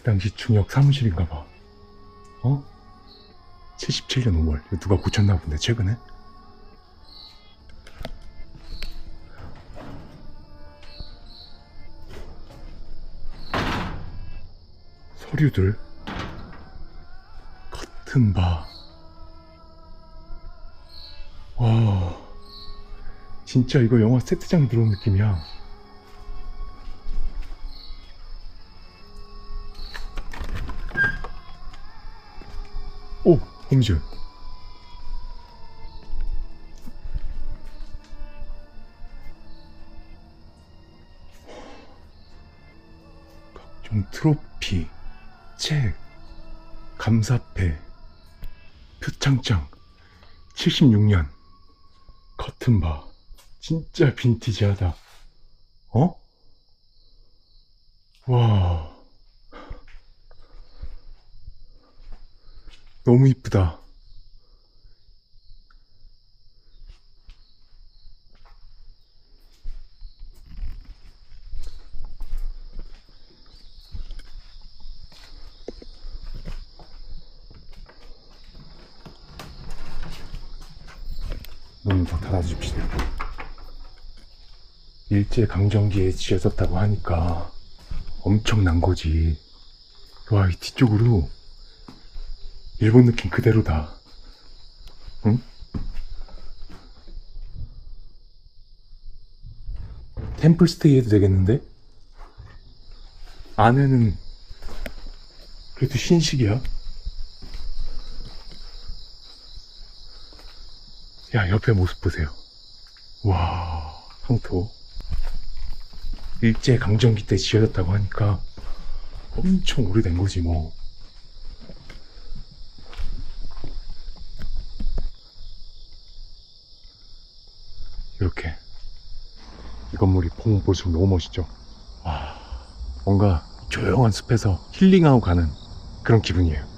그 당시 중역 사무실인가 봐. 어? 77년 5월. 이거 누가 고쳤나 본데, 최근에? 서류들. 커튼 봐. 와. 진짜 이거 영화 세트장 들어온 느낌이야. 오, 홈즈. 각종 트로피, 책, 감사패, 표창장, 76년, 커튼 바. 진짜 빈티지하다. 어? 와. 너무 이쁘다. 문더 닫아줍시다. 일제 강점기에 지어졌다고 하니까 엄청난 거지. 와, 이 뒤쪽으로 일본 느낌 그대로다. 응? 템플스테이 해도 되겠는데? 안에는 그래도 신식이야. 야, 옆에 모습 보세요. 와, 황토. 일제 강점기 때 지어졌다고 하니까 엄청 오래된 거지, 뭐. 이렇게. 이 건물이 보면 볼수록 너무 멋있죠? 와, 뭔가 조용한 숲에서 힐링하고 가는 그런 기분이에요.